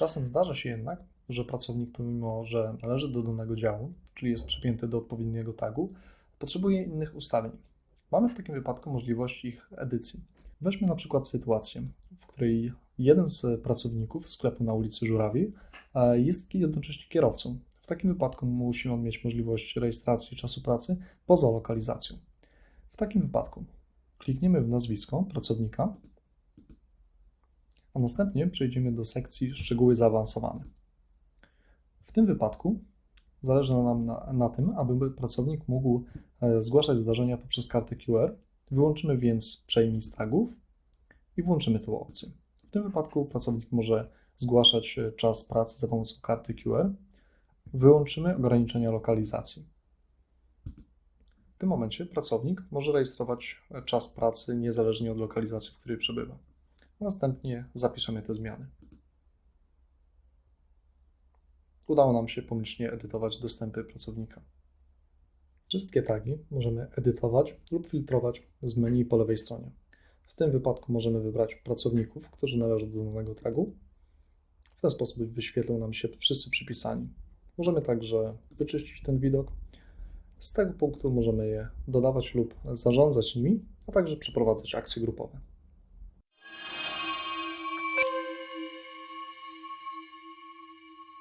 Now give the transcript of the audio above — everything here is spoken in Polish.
Czasem zdarza się jednak, że pracownik, pomimo że należy do danego działu, czyli jest przypięty do odpowiedniego tagu, potrzebuje innych ustawień. Mamy w takim wypadku możliwość ich edycji. Weźmy na przykład sytuację, w której jeden z pracowników sklepu na ulicy Żurawi e, jest jednocześnie kierowcą. W takim wypadku musi on mieć możliwość rejestracji czasu pracy poza lokalizacją. W takim wypadku klikniemy w nazwisko pracownika, następnie przejdziemy do sekcji szczegóły zaawansowane. W tym wypadku zależy nam na, na tym, aby pracownik mógł e, zgłaszać zdarzenia poprzez kartę QR. Wyłączymy więc przejmij z tagów i włączymy tę opcję. W tym wypadku pracownik może zgłaszać e, czas pracy za pomocą karty QR. Wyłączymy ograniczenia lokalizacji. W tym momencie pracownik może rejestrować e, czas pracy niezależnie od lokalizacji, w której przebywa. Następnie zapiszemy te zmiany. Udało nam się pomyślnie edytować dostępy pracownika. Wszystkie tagi możemy edytować lub filtrować z menu po lewej stronie. W tym wypadku możemy wybrać pracowników, którzy należą do danego tagu. W ten sposób wyświetlą nam się wszyscy przypisani. Możemy także wyczyścić ten widok. Z tego punktu możemy je dodawać lub zarządzać nimi, a także przeprowadzać akcje grupowe.